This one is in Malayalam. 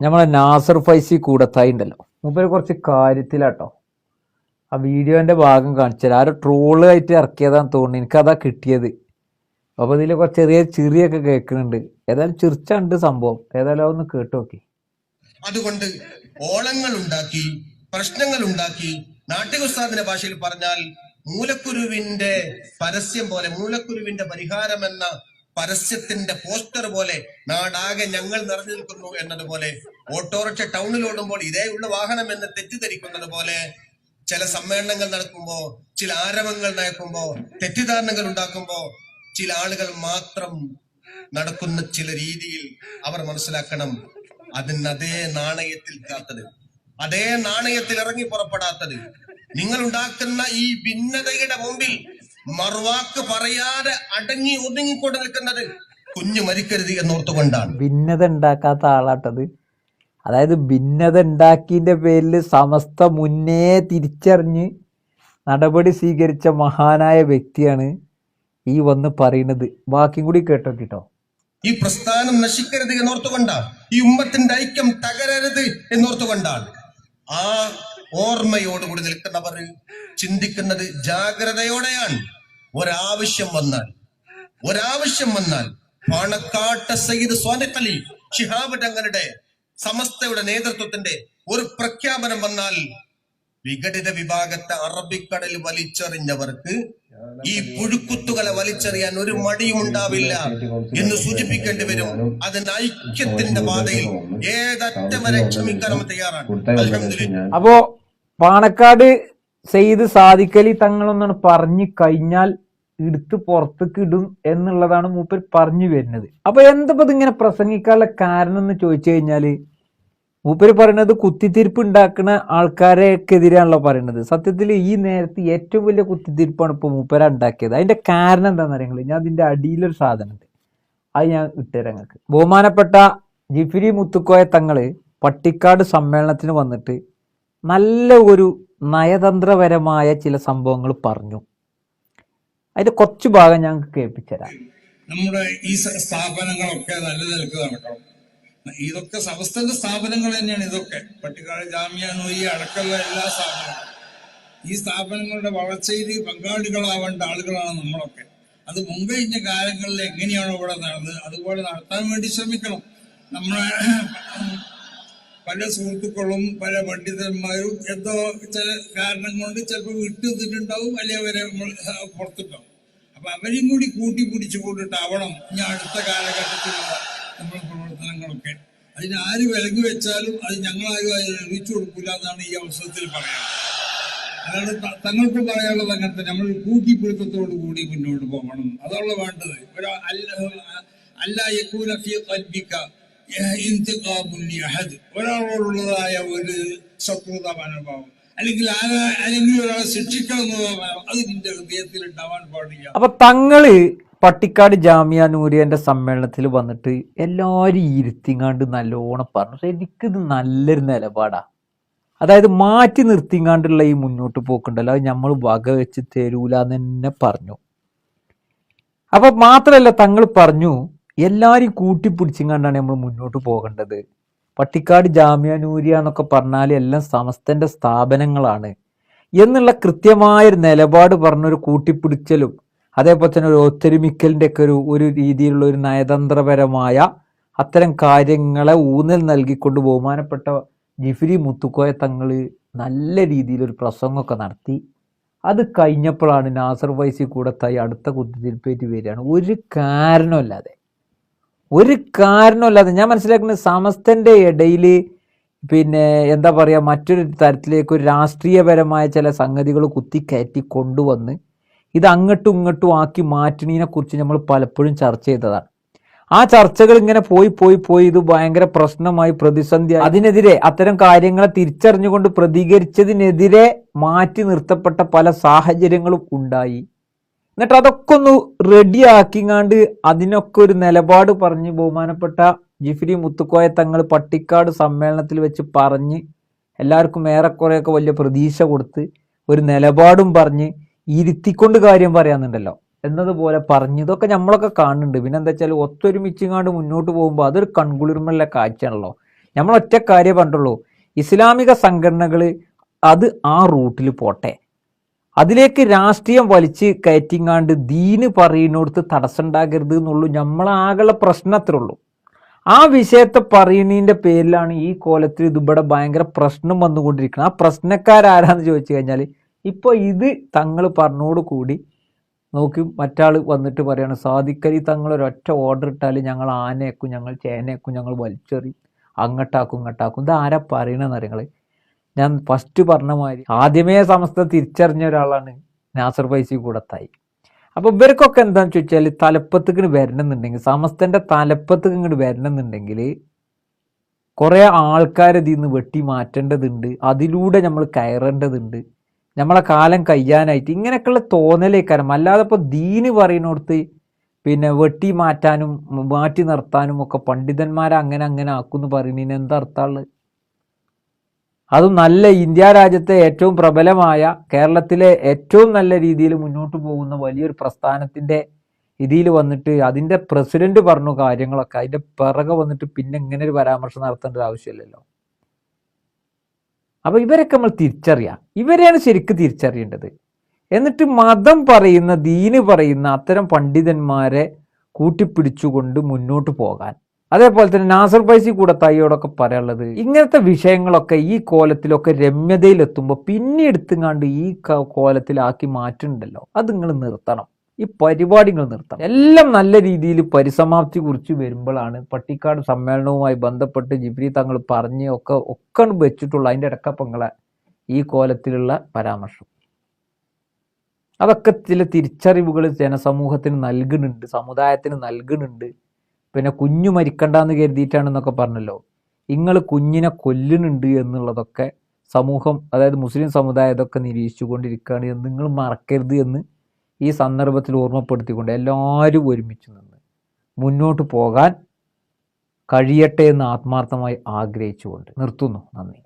നമ്മളെ നാസർ ഫൈസി കൂടത്തായി ഉണ്ടല്ലോ മൂപ്പര് കുറച്ച് കാര്യത്തിലാട്ടോ. ആ വീഡിയോന്റെ ഭാഗം കാണിച്ചാൽ ആരോ ട്രോൾ ആയിട്ട് ഇറക്കിയതാന്ന് തോന്നുന്നു. എനിക്കതാ കിട്ടിയത്. അപ്പൊ ഇതിൽ കുറച്ച് ചെറിയ ചിറിയൊക്കെ കേൾക്കുന്നുണ്ട്. ഏതായാലും ചിരിച്ചുണ്ട് സംഭവം. ഏതായാലും ഒന്ന് കേട്ടു നോക്കി അതുകൊണ്ട് ഓളങ്ങൾ ഉണ്ടാക്കി പ്രശ്നങ്ങൾ ഉണ്ടാക്കി നാട്യകുസ്താദിന്റെ ഭാഷയിൽ പറഞ്ഞാൽ മൂലക്കുരുവിന്റെ പരസ്യം പോലെ മൂലക്കുരുവിന്റെ പരിഹാരം എന്ന പരസ്യത്തിന്റെ പോസ്റ്റർ പോലെ നാടാകെ ഞങ്ങൾ നിറഞ്ഞു നിൽക്കുന്നു എന്നതുപോലെ ഓട്ടോറിക്ഷ ടൗണിൽ ഓടുമ്പോൾ ഇതേ ഉള്ള വാഹനം എന്ന് തെറ്റിദ്ധരിക്കുന്നത് പോലെ ചില സമ്മേളനങ്ങൾ നടക്കുമ്പോൾ ചില ആരവങ്ങൾ നയക്കുമ്പോൾ തെറ്റിദ്ധാരണകൾ ഉണ്ടാക്കുമ്പോൾ ചില ആളുകൾ മാത്രം നടക്കുന്ന ചില രീതിയിൽ അവർ മനസ്സിലാക്കണം അതിന് അതേ നാണയത്തിൽ കാത്തത്. അതേ നാണയത്തിൽ ഇറങ്ങി പുറപ്പെടാത്തത്. നിങ്ങൾ ഉണ്ടാക്കുന്ന ഈ ഭിന്നതയുടെ മുമ്പിൽ മറുവാക്ക് പറയാതെ അടങ്ങി ഒതുങ്ങിക്കൊണ്ട് നിൽക്കുന്നത് കുഞ്ഞു മരിക്കരുത് എന്നോർത്തുകൊണ്ടാണ്. ഭിന്നത ഉണ്ടാക്കാത്ത ആളാട്ടത് അതായത് ഭിന്നത ഉണ്ടാക്കിന്റെ പേരിൽ സമസ്ത മുന്നേ തിരിച്ചറിഞ്ഞ് നടപടി സ്വീകരിച്ച മഹാനായ വ്യക്തിയാണ് ഈ വന്ന് പറയുന്നത്. ബാക്കിയും കൂടി കേട്ടോ കേട്ടോ ഈ പ്രസ്ഥാനം നശിക്കരുത് എന്നോർത്തുകൊണ്ടാണ്. ഈ ഉമ്മത്തിന്റെ ഐക്യം തകരരുത് എന്നോർത്തുകൊണ്ടാണ്. ആ ഓർമ്മയോടുകൂടി നിൽക്കുന്നവർ ചിന്തിക്കുന്നത് ജാഗ്രതയോടെയാണ്. ഒരാവശ്യം വന്നാൽ ഒരാവശ്യം വന്നാൽ പാണക്കാട്ട സയ്യിദ് സ്വാനക്കലി ഷിഹാബ് തങ്ങളുടെ സമസ്തയുടെ നേതൃത്വത്തിന്റെ ഒരു പ്രഖ്യാപനം വന്നാൽ വിഘടിത വിഭാഗത്തെ അറബിക്കടൽ വലിച്ചെറിഞ്ഞവർക്ക് ഈ പുഴുക്കുത്തുകളെ വലിച്ചെറിയാൻ ഒരു മടിയും ഉണ്ടാവില്ല എന്ന് സൂചിപ്പിക്കേണ്ടി വരും. അതിന് ഐക്യത്തിന്റെ പാതയിൽ ഏതറ്റം വരെ ക്ഷമിക്കാനും തയ്യാറാണ്. അപ്പോ പാണക്കാട് സെയ്ത് തങ്ങൾ തങ്ങളൊന്നാണ് പറഞ്ഞു കഴിഞ്ഞാൽ എടുത്ത് പുറത്തേക്ക് കിടും എന്നുള്ളതാണ് മൂപ്പർ പറഞ്ഞു വരുന്നത്. അപ്പൊ എന്തപ്പോ ഇതിങ്ങനെ പ്രസംഗിക്കാനുള്ള കാരണം എന്ന് ചോദിച്ചു കഴിഞ്ഞാൽ മൂപ്പര് പറയുന്നത് കുത്തിത്തിരിപ്പ് ഉണ്ടാക്കുന്ന ആൾക്കാരെക്കെതിരെയാണല്ലോ പറയുന്നത് സത്യത്തിൽ ഈ നേരത്തെ ഏറ്റവും വലിയ കുത്തിത്തിരിപ്പാണ് ഇപ്പൊ മൂപ്പര ഉണ്ടാക്കിയത്. അതിന്റെ കാരണം എന്താണെന്ന് അറിയാം ഞാൻ അതിന്റെ അടിയിലൊരു സാധനം അത് ഞാൻ ഇട്ടുതരാം നിങ്ങൾക്ക്. ബഹുമാനപ്പെട്ട ജിഫിരി മുത്തുക്കോയ തങ്ങൾ പട്ടിക്കാട് സമ്മേളനത്തിന് വന്നിട്ട് നല്ല ഒരു നയതന്ത്രപരമായ ചില സംഭവങ്ങൾ പറഞ്ഞു. അതിന്റെ കുറച്ച് ഭാഗം ഞങ്ങൾക്ക് കേൾപ്പിച്ചുതരാം. നമ്മുടെ ഈ സ്ഥാപനങ്ങളൊക്കെ നല്ല നിലയ്ക്ക് നടക്കണം ഇതൊക്കെ സമസ്തന്റെ സ്ഥാപനങ്ങൾ തന്നെയാണ് ഇതൊക്കെ. പട്ടിക്കാട് ജാമ്യ നോയി അടക്കമുള്ള എല്ലാ സ്ഥാപനങ്ങളും. ഈ സ്ഥാപനങ്ങളുടെ വളർച്ചയിൽ പങ്കാളികളാവേണ്ട ആളുകളാണ് നമ്മളൊക്കെ. അത് മുമ്പ് കഴിഞ്ഞ കാലങ്ങളിൽ എങ്ങനെയാണോ ഇവിടെ നടന്നത് അതുപോലെ നടത്താൻ വേണ്ടി ശ്രമിക്കണം. നമ്മളെ പല സുഹൃത്തുക്കളും പല പണ്ഡിതന്മാരും എന്തോ ചില കാരണം കൊണ്ട് ചിലപ്പോൾ വിട്ടു നിന്നിട്ടുണ്ടാവും അല്ലെങ്കിൽ അവരെ പുറത്തിട്ടാവും അപ്പൊ അവരെയും കൂടി കൂട്ടി പിടിച്ചു കൊണ്ടിട്ടാവണം ഇനി അടുത്ത കാലഘട്ടത്തിലുള്ള നമ്മുടെ പ്രവർത്തനങ്ങളൊക്കെ. അതിന് ആര് വിലങ്ങി വെച്ചാലും അത് ഞങ്ങളാരും അത് എഴുതിച്ചു കൊടുക്കില്ല എന്നാണ് ഈ അവസരത്തിൽ പറയുന്നത് അതാണ് തങ്ങൾക്ക് പറയാനുള്ളത് അങ്ങനത്തെ നമ്മൾ കൂട്ടിപ്പിടുത്തത്തോടു കൂടി മുന്നോട്ട് പോകണം. അതാണല്ലോ വേണ്ടത്. ഒരു അല്ല അല്ല യക്കൂന ഫീ ഇന്തിഖാമുൻ ലിഅഹദ്. ഒരാളോടുള്ളതായ ഒരു ശത്രുത മനോഭാവം അല്ലെങ്കിൽ അല്ലെങ്കിൽ ഒരാളെ ശിക്ഷിക്കണം എന്നുള്ള മനോഭാവം അത് നിന്റെ ഹൃദയത്തിൽ ഉണ്ടാവാൻ പാടില്ല. അപ്പൊ തങ്ങൾ പട്ടിക്കാട് ജാമിയ നൂരിയന്റെ സമ്മേളനത്തിൽ വന്നിട്ട് എല്ലാരും ഇരുത്തിങ്ങാണ്ട് നല്ലോണം പറഞ്ഞു. പക്ഷെ എനിക്കിത് നല്ലൊരു നിലപാടാ. അതായത് മാറ്റി നിർത്തിങ്ങാണ്ടുള്ള ഈ മുന്നോട്ട് പോക്കുണ്ടല്ലോ. അത് നമ്മൾ വക വെച്ച് തരൂല എന്ന് തന്നെ പറഞ്ഞു. അപ്പൊ മാത്രല്ല തങ്ങൾ പറഞ്ഞു എല്ലാരും കൂട്ടിപ്പിടിച്ചിങ്ങാണ്ടാണ് നമ്മൾ മുന്നോട്ട് പോകേണ്ടത്. പട്ടിക്കാട് ജാമ്യ നൂരിയ എന്നൊക്കെ പറഞ്ഞാൽ എല്ലാം സമസ്തന്റെ സ്ഥാപനങ്ങളാണ്. എന്നുള്ള കൃത്യമായൊരു നിലപാട് പറഞ്ഞൊരു കൂട്ടിപ്പിടിച്ചലും അതേപോലെ തന്നെ ഒരു ഒത്തൊരുമിക്കലിന്റെ ഒക്കെ ഒരു ഒരു രീതിയിലുള്ള ഒരു നയതന്ത്രപരമായ അത്തരം കാര്യങ്ങളെ ഊന്നൽ നൽകിക്കൊണ്ട് ബഹുമാനപ്പെട്ട ജിഫിരി മുത്തുക്കോയ തങ്ങൾ നല്ല രീതിയിലൊരു പ്രസംഗമൊക്കെ നടത്തി. അത് കഴിഞ്ഞപ്പോഴാണ് നാസർ വൈസി കൂടത്തായി അടുത്ത കുത്തിത്തിരിപ്പേറ്റ് വരികയാണ്. ഒരു കാരണമില്ലാതെ ഒരു കാരണമില്ലാതെ ഞാൻ മനസ്സിലാക്കുന്നത് സമസ്തന്റെ ഇടയിൽ പിന്നെ എന്താ പറയുക മറ്റൊരു തരത്തിലേക്ക് ഒരു രാഷ്ട്രീയപരമായ ചില സംഗതികൾ കുത്തിക്കയറ്റി കൊണ്ടുവന്ന് ഇത് അങ്ങോട്ടും ഇങ്ങോട്ടും ആക്കി മാറ്റണീനെ കുറിച്ച് നമ്മൾ പലപ്പോഴും ചർച്ച ചെയ്തതാണ്. ആ ചർച്ചകൾ ഇങ്ങനെ പോയി പോയി പോയി ഇത് ഭയങ്കര പ്രശ്നമായി പ്രതിസന്ധി അതിനെതിരെ അത്തരം കാര്യങ്ങളെ തിരിച്ചറിഞ്ഞുകൊണ്ട് പ്രതികരിച്ചതിനെതിരെ മാറ്റി നിർത്തപ്പെട്ട പല സാഹചര്യങ്ങളും ഉണ്ടായി. എന്നിട്ട് അതൊക്കെ ഒന്ന് റെഡി ആക്കിങ്ങാണ്ട് അതിനൊക്കെ ഒരു നിലപാട് പറഞ്ഞ് ബഹുമാനപ്പെട്ട ജിഫിരി മുത്തുക്കോയ തങ്ങൾ പട്ടിക്കാട് സമ്മേളനത്തിൽ വെച്ച് പറഞ്ഞ് എല്ലാവർക്കും ഏറെക്കുറെയൊക്കെ വലിയ പ്രതീക്ഷ കൊടുത്ത് ഒരു നിലപാടും പറഞ്ഞ് ഇരുത്തിക്കൊണ്ട് കാര്യം പറയാന്നുണ്ടല്ലോ. എന്നതുപോലെ പറഞ്ഞു ഇതൊക്കെ നമ്മളൊക്കെ കാണുന്നുണ്ട്. പിന്നെ എന്താ വെച്ചാൽ ഒത്തൊരുമിച്ചിങ്ങാണ്ട് മുന്നോട്ട് പോകുമ്പോൾ അതൊരു കൺകുളിർമയുള്ള കാഴ്ചയാണല്ലോ. നമ്മൾ ഒറ്റ കാര്യം പറഞ്ഞിട്ടുള്ളൂ. ഇസ്ലാമിക സംഘടനകൾ അത് ആ റൂട്ടിൽ പോട്ടെ. അതിലേക്ക് രാഷ്ട്രീയം വലിച്ച് കയറ്റിങ്ങാണ്ട് ദീന് പറയുന്നിടത്ത് തടസ്സമുണ്ടാകരുത് എന്നുള്ളൂ നമ്മളാകെയുള്ള പ്രശ്നം അത്രേ ഉള്ളൂ. ആ വിഷയത്തെ പറയുന്നതിന്റെ പേരിലാണ് ഈ കോലത്തിൽ ഇതിവിടെ ഭയങ്കര പ്രശ്നം വന്നുകൊണ്ടിരിക്കുന്നത്. ആ പ്രശ്നക്കാരാരാന്ന് ചോദിച്ചു കഴിഞ്ഞാൽ ഇപ്പോൾ ഇത് തങ്ങൾ പറഞ്ഞോട് കൂടി നോക്കി മറ്റാൾ വന്നിട്ട് പറയാണ് സാധിക്കരി തങ്ങൾ ഒരൊറ്റ ഓർഡർ ഇട്ടാൽ ഞങ്ങൾ ആനയേക്കും ഞങ്ങൾ ചേനയേക്കും ഞങ്ങൾ വലിച്ചെറിയും അങ്ങട്ടാക്കും ഇങ്ങട്ടാക്കും. ഇത് ആരാ പറയണെന്ന് അറിയങ്ങൾ ഞാൻ ഫസ്റ്റ് പറഞ്ഞ മാതിരി ആദ്യമേ സമസ്ത തിരിച്ചറിഞ്ഞ ഒരാളാണ് നാസർ പൈസി കൂടത്തായി. അപ്പോൾ ഇവർക്കൊക്കെ എന്താന്ന് ചോദിച്ചാൽ തലപ്പത്തേക്ക് വരണമെന്നുണ്ടെങ്കിൽ സമസ്തന്റെ തലപ്പത്തേക്ക് ഇങ്ങോട്ട് വരണമെന്നുണ്ടെങ്കിൽ കുറെ ആൾക്കാരെ ഇതിൽ നിന്ന് വെട്ടി മാറ്റേണ്ടതുണ്ട് അതിലൂടെ നമ്മൾ കയറേണ്ടതുണ്ട് നമ്മളെ കാലം കയ്യാനായിട്ട് ഇങ്ങനെയൊക്കെയുള്ള തോന്നലേക്കാരം. അല്ലാതെ ഇപ്പോൾ ദീന് പറയുന്നിടത്ത് പിന്നെ വെട്ടി മാറ്റാനും മാറ്റി നിർത്താനും ഒക്കെ പണ്ഡിതന്മാരെ അങ്ങനെ അങ്ങനെ ആക്കുമെന്ന് പറയുന്നതിന് എന്താ അർത്ഥമുള്ളത് അതും നല്ല ഇന്ത്യ രാജ്യത്തെ ഏറ്റവും പ്രബലമായ കേരളത്തിലെ ഏറ്റവും നല്ല രീതിയിൽ മുന്നോട്ട് പോകുന്ന വലിയൊരു പ്രസ്ഥാനത്തിന്റെ ഇതിൽ വന്നിട്ട് അതിന്റെ പ്രസിഡന്റ് പറഞ്ഞു കാര്യങ്ങളൊക്കെ അതിന്റെ പിറകെ വന്നിട്ട് പിന്നെ ഇങ്ങനെ ഒരു പരാമർശം നടത്തേണ്ട ഒരു ആവശ്യമില്ലല്ലോ. അപ്പോൾ ഇവരൊക്കെ നമ്മൾ തിരിച്ചറിയാം. ഇവരെയാണ് ശരിക്കും തിരിച്ചറിയേണ്ടത്. എന്നിട്ട് മതം പറയുന്ന ദീന് പറയുന്ന അത്തരം പണ്ഡിതന്മാരെ കൂട്ടിപ്പിടിച്ചുകൊണ്ട് മുന്നോട്ട് പോകാൻ. അതേപോലെ തന്നെ നാസർ പൈസി കൂടത്തായിയോടൊക്കെ പറയാനുള്ളത് ഇങ്ങനത്തെ വിഷയങ്ങളൊക്കെ ഈ കോലത്തിലൊക്കെ രമ്യതയിലെത്തുമ്പോൾ പിന്നെ എടുത്തുങ്ങാണ്ട് ഈ കോലത്തിലാക്കി മാറ്റുന്നുണ്ടല്ലോ അത് നിങ്ങൾ നിർത്തണം. ഈ പരിപാടി നിങ്ങൾ നിർത്തണം. എല്ലാം നല്ല രീതിയിൽ പരിസമാപ്തി കുറിച്ച് വരുമ്പോഴാണ് പട്ടിക്കാട് സമ്മേളനവുമായി ബന്ധപ്പെട്ട് ജിബ്രി തങ്ങൾ പറഞ്ഞ് ഒക്കെ ഒക്കെ വെച്ചിട്ടുള്ള. അതിന്റെ ഇടക്കപ്പങ്ങളെ ഈ കോലത്തിലുള്ള പരാമർശം. അതൊക്കെ ചില തിരിച്ചറിവുകൾ ജനസമൂഹത്തിന് നൽകുന്നുണ്ട് സമുദായത്തിന് നൽകുന്നുണ്ട്. പിന്നെ കുഞ്ഞു മരിക്കണ്ടെന്ന് കരുതിയിട്ടാണെന്നൊക്കെ പറഞ്ഞല്ലോ. നിങ്ങൾ കുഞ്ഞിനെ കൊല്ലുന്നുണ്ട് എന്നുള്ളതൊക്കെ സമൂഹം അതായത് മുസ്ലിം സമുദായം ഇതൊക്കെ നിരീക്ഷിച്ചുകൊണ്ടിരിക്കുകയാണ് എന്ന് നിങ്ങൾ മറക്കരുത് എന്ന് ഈ സന്ദർഭത്തിൽ ഓർമ്മപ്പെടുത്തിക്കൊണ്ട് എല്ലാവരും ഒരുമിച്ച് നിന്ന് മുന്നോട്ട് പോകാൻ കഴിയട്ടെ എന്ന് ആത്മാർത്ഥമായി ആഗ്രഹിച്ചുകൊണ്ട് നിർത്തുന്നു. നന്ദി.